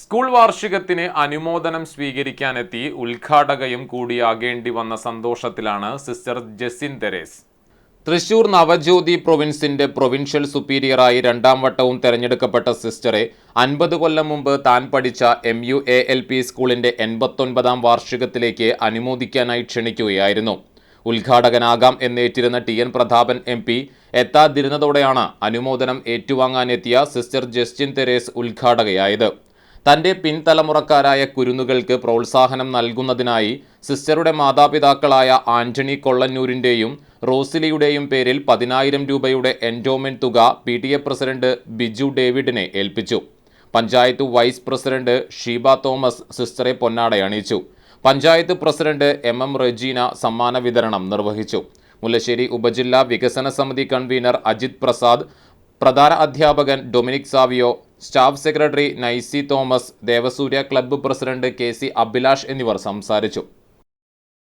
School വാർഷികത്തിന് അനുമോദനം സ്വീകരിക്കാനെത്തി ഉദ്ഘാടകയും കൂടിയാകേണ്ടി വന്ന സന്തോഷത്തിലാണ് സിസ്റ്റർ ജെസിൻ തെരേസ്. തൃശൂർ നവജ്യോതി പ്രൊവിൻസിന്റെ പ്രൊവിൻഷ്യൽ സുപ്പീരിയറായി രണ്ടാം വട്ടവും തെരഞ്ഞെടുക്കപ്പെട്ട സിസ്റ്ററെ അൻപത് കൊല്ലം മുമ്പ് താൻ പഠിച്ച M U A L P സ്കൂളിന്റെ എൺപത്തൊൻപതാം വാർഷികത്തിലേക്ക് അനുമോദിക്കാനായി ക്ഷണിക്കുകയായിരുന്നു. ഉദ്ഘാടകനാകാം എന്നേറ്റിരുന്ന T N Prathapan M P എത്താതിരുന്നതോടെയാണ് അനുമോദനം ഏറ്റുവാങ്ങാനെത്തിയ സിസ്റ്റർ ജസ്റ്റിൻ തെരേസ് ഉദ്ഘാടകയായത്. തന്റെ പിൻതലമുറക്കാരായ കുരുന്നുകൾക്ക് പ്രോത്സാഹനം നൽകുന്നതിനായി സിസ്റ്ററുടെ മാതാപിതാക്കളായ ആന്റണി കൊള്ളന്നൂരിന്റെയും റോസിലിയുടെയും പേരിൽ പതിനായിരം രൂപയുടെ എൻഡോമെന്റ് തുക P T A president Biju ഡേവിഡിനെ ഏൽപ്പിച്ചു. Panchayat vice president Sheeba Thomas സിസ്റ്ററെ പൊന്നാടയണിയിച്ചു panchayat president M M Regina സമ്മാന വിതരണം നിർവഹിച്ചു. മുല്ലശ്ശേരി ഉപജില്ലാ വികസന സമിതി കൺവീനർ അജിത് പ്രസാദ് പ്രധാന അധ്യാപകൻ Dominic Savio staff secretary Naisy Thomas Devasurya club president K C Abhilash എന്നിവർ സംസാരിച്ചു.